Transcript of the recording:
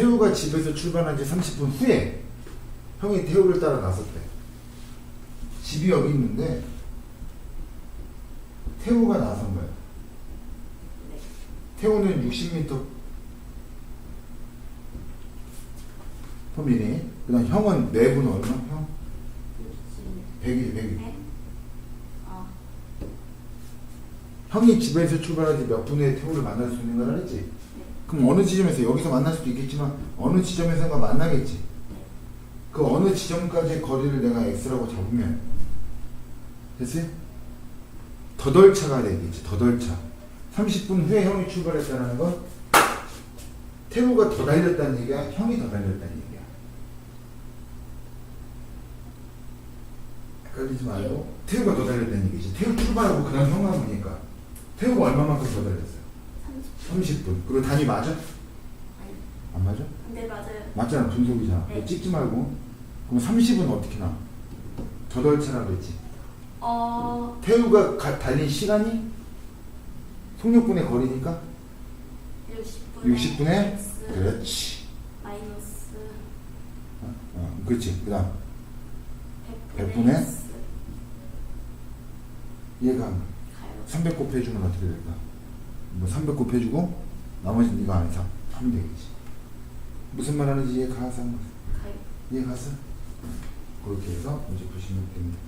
태우가 집에서 출발한 지 30분 후에 형이 태우를 따라 나섰대. 집이 여기 있는데 태우가 나선 거야. 네. 태우는 60m 범위니 그다음 형은 내분 얼마? 형? 100이지 100이. 네. 어, 형이 집에서 출발하지 몇 분에 태우를 만날 수 있는 걸 알았지? 네. 그럼 어느 지점에서 여기서 만날 수도 있겠지만 어느 지점에서가 만나겠지. 네. 그 어느 지점까지의 거리를 내가 x라고 잡으면 됐어요? 더덜차가 되겠지. 더덜차. 30분 후에 형이 출발했다는 건 태우가 더 달렸다는 얘기야. 형이 더 달렸다는 얘기야. 헷갈리지 말고 태우가 더 달렸다는 얘기지. 태우 출발하고 그다음 형 가보니까 태우가 얼마만큼 더 달렸어요? 30. 30분. 그리고 단위 맞아? 안 맞아? 네 맞아요. 맞잖아 분속이잖아 네. 찍지 말고 그럼 30은 어떻게 나와? 더덜차라고 그랬지 어, 태우가 가- 달린 시간이 속력분의 거리니까 60분에 60분에 x 그렇지 마이너스 어, 어, 그렇지 그 다음 100분의, 100분의? x 얘가 가요. 300 곱해주면 어떻게 될까? 뭐300 곱해주고 나머지는 이거 안에서 하면 되겠지 무슨 말 하는지 이해 가서 가요. 이해 갔어? 그렇게 해서 이제 보시면 됩니다